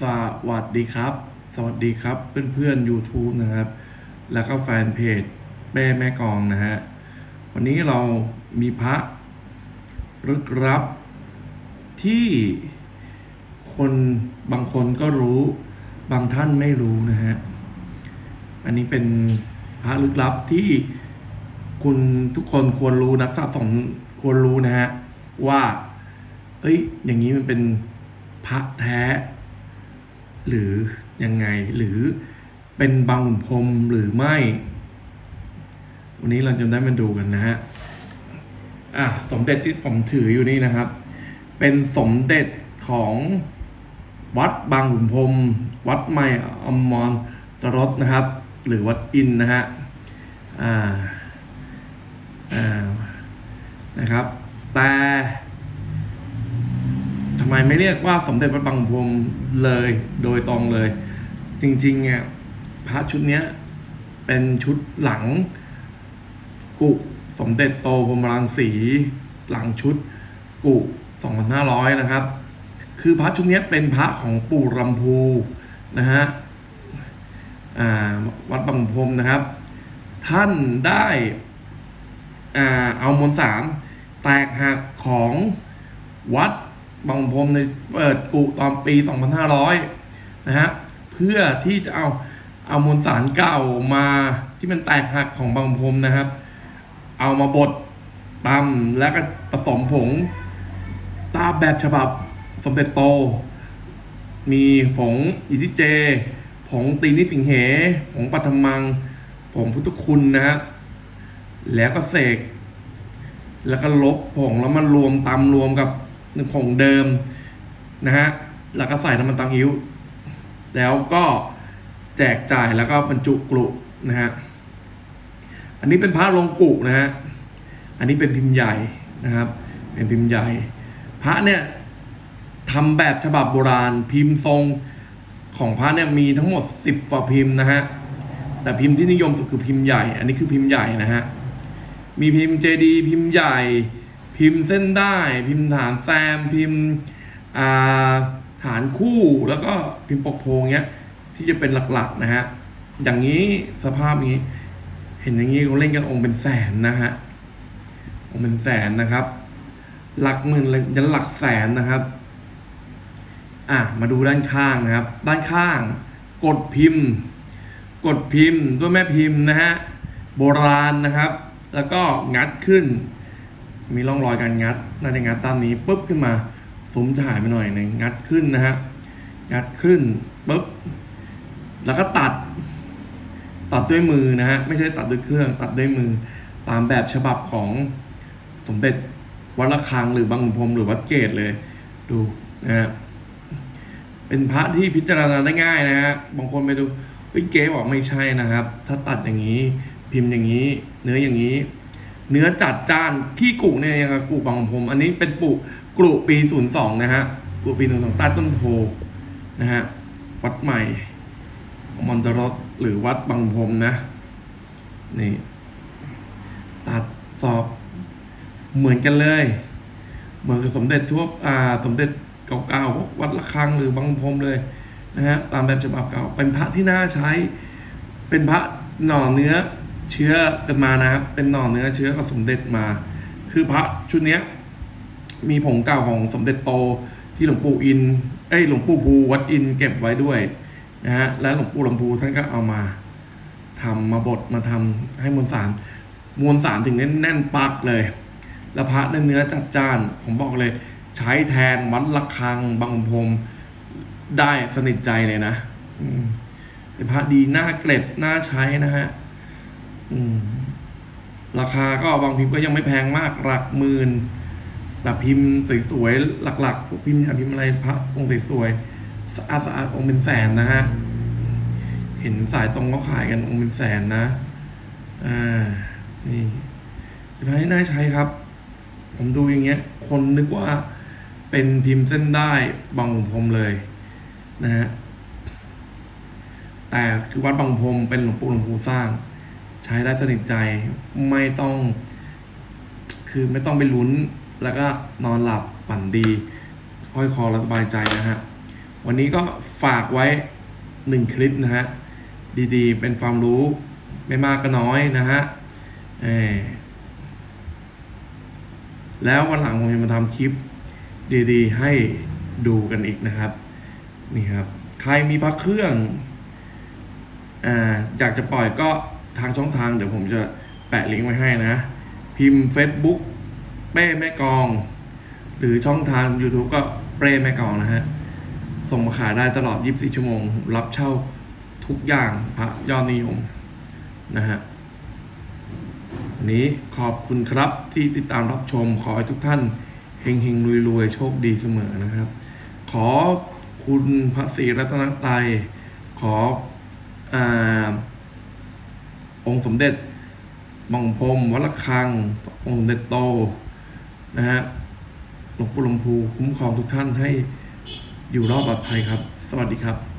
สวัสดีครับ สวัสดีครับเพื่อนๆ YouTube นะครับ แล้วก็แฟนเพจแม่แม่กองนะฮะ วันนี้เรามีพระลึกลับที่คนบางคนก็รู้บางท่านไม่รู้นะฮะ อันนี้เป็นพระลึกลับที่คุณทุกคนควรรู้นักสะสมควรรู้นะฮะ ว่า เอ้ย อย่างนี้มันเป็นพระแท้ หรือยังไงหรือเป็นบางขุนพรมหรือไม่ วันนี้เราจะได้มาดูกันนะฮะอะสมเด็จที่ผมถืออยู่นี่นะครับ เป็นสมเด็จของวัดบางขุนพรมวัดใหม่อมรตรสนะครับ หรือวัดอินนะฮะอ่าอ่านะครับ แต่ำไมไม่เรียกว่าสมเด็จพระบางพรมเลยโดยตรงเลย จริงๆเนี่ยพระชุดเนี้ยเป็นชุดหลัง กุสมเด็จโตพรมรังสีหลังชุดกุ2,500 นะครับ คือพระชุดนี้เป็นพระของปู่รำพูนะฮะวัดบางพรมนะครับ ท่านได้อเอามวลสารแตกหักของวัด บางพรมในเปิดกุตอนปี 2500 นะฮะ เพื่อที่จะเอาเอามวลสารเก่ามาที่มันแตกหักของบางพรมนะครับ เอามาบดตำแล้วก็ผสมผงตามแบบฉบับสมเด็จโต มีผงอิทิเจ ผงตีนิสิงเห ผงปัทมัง ผงพุทธคุณนะฮะ แล้วก็เสก แล้วก็ลบผงแล้วมันรวมตำรวมกับ หนึ่งเดิมนะฮะแล้วก็ใส่น้ำมันตังอิ้ว แล้วก็แจกจ่ายแล้วก็บรรจุกลุนะฮะอันนี้เป็นพระลงกุนะฮะอันนี้เป็นพิมพ์ใหญ่นะครับ เป็นพิมพ์ใหญ่ พระเนี่ยทำแบบฉบับโบราณพิมพ์ทรงของพระเนี่ยมีทั้งหมดสิบกว่าพิมพ์นะฮะแต่พิมพ์ที่นิยมสุดคือพิมพ์ใหญ่ อันนี้คือพิมพ์ใหญ่นะฮะมีพิมพ์เจดีพิมพ์ใหญ่ พิมพ์เส้นได้ พิมพ์ฐานแซม พิมพ์ฐานคู่แล้วก็พิมพ์ปกโพงเนี้ยที่จะเป็นหลักๆนะฮะอย่างนี้สภาพนี้ เห็นอย่างนี้เขาเล่นกันองค์เป็นแสนนะฮะองค์เป็นแสนนะครับ หลักหมื่นเลยยันหลักแสนนะครับ อะมาดูด้านข้างนะครับ ด้านข้าง กดพิมพ์ กดพิมพ์ด้วยแม่พิมพ์นะฮะโบราณนะครับ แล้วก็งัดขึ้น มีร่องรอยการงัดน่าจะงัดตามนี้ปุ๊บขึ้นมาซุ้มจะหายไปหน่อยหนึงงัดขึ้นนะฮะงัดขึ้นปุ๊บแล้วก็ตัด ตัดด้วยมือนะฮะไม่ใช่ตัดด้วยเครื่อง ตัดด้วยมือตามแบบฉบับของสมเด็จวัดระฆังหรือบางขุนพรมหรือวัดเกตเลย ดูนะฮะเป็นพระที่พิจารณาได้ง่ายนะฮะบางคนไปดูเฮ้ยเก๋บอกไม่ใช่นะครับ ถ้าตัดอย่างนี้ พิมพ์อย่างนี้ เนื้ออย่างนี้ เนื้อจัดจ้านขี้กุเนี่ยยังกับกุบางขุนพรหมอันนี้เป็นปุกรุปีศูนย์สองนะฮะกรุปีศูนย์สองใต้ต้นโพนะฮะวัดใหม่มอนตรสหรือวัดบางพรมนะนี่ตัดสอบเหมือนกันเลย เหมือนกับสมเด็จทั่วอ่าสมเด็จเก่าๆวัดระฆังหรือบางพรมเลยนะฮะตามแบบฉบับเก่าเป็นพระที่น่าใช้ เป็นพระหน่อเนื้อ เชื้อเกันมานะครับ เป็นหน่อเนื้อเชื้อกับสมเด็จมา คือพระชุดเนี้ย มีผงเก่าของสมเด็จโตที่หลวงปู่อิน เอ้ยหลวงปู่ภูวัดอินเก็บไว้ด้วยนะฮะ และหลวงปู่ลำพูท่านก็เอามาทำมาบดมาทำให้มวลสาร มวลสารถึงแน่นแน่นปักเลย แล้วพระเนื้อจัดจ้าน ผมบอกเลย ใช้แทนวัดระฆังบางพรมได้สนิทใจเลยนะเป็นพระดีหน่าเกล็ดหน่าใช้นะฮะ ราคาก็บางพิมพ์ก็ยังไม่แพงมากหลักหมื่นแบบพิมพ์สวยๆหลักๆพวกพิมพ์อย่างพิมพ์อะไรพระองค์สวยๆสะอาดสะอาดองค์เป็นแสนนะฮะเห็นสายตรงเขาขายกันองค์เป็นแสนนะอ่านี่เป็นพระที่น่าใช้ครับ ผมดูอย่างเงี้ย คนนึกว่าเป็นพิมพ์เส้นได้บางพรมเลยนะฮะแต่คือวัดบางพรมเป็นหลวงปู่หลวงปู่สร้าง ใช้ได้สนิทใจไม่ต้อง คือไม่ต้องไปลุ้น แล้วก็นอนหลับฝันดีค่อยคอและสบายใจนะฮะ วันนี้ก็ฝากไว้หนึ่งคลิปนะฮะ ดีๆ เป็นความรู้ไม่มากก็น้อยนะฮะแล้ววันหลังผมจะมาทำคลิปดีๆ ให้ดูกันอีกนะครับ นี่ครับ ใครมีพักเครื่องออยากจะปล่อยก็ ทางช่องทางเดี๋ยวผมจะแปะลิงก์ไว้ให้นะ พิมพ์ Facebook เป้แม่กอง หรือช่องทาง YouTube ก็เป้แม่กองนะฮะ ส่งมาขายได้ตลอด 24 ชั่วโมง รับเช่าทุกอย่างพระยอดนิยมนะฮะวันนี้ขอบคุณครับที่ติดตามรับชมขอให้ทุกท่านเฮงเฮงรวยรวยๆโชคดีเสมอนะครับ ขอคุณพระศรีรัตนตรัยขออ่า องค์สมเด็จบังพรมวัลคัง องค์สมเด็จโตนะฮะหลวงปู่หลวงพูคุ้มครองทุกท่านให้อยู่รอดปลอดภัยครับ สวัสดีครับ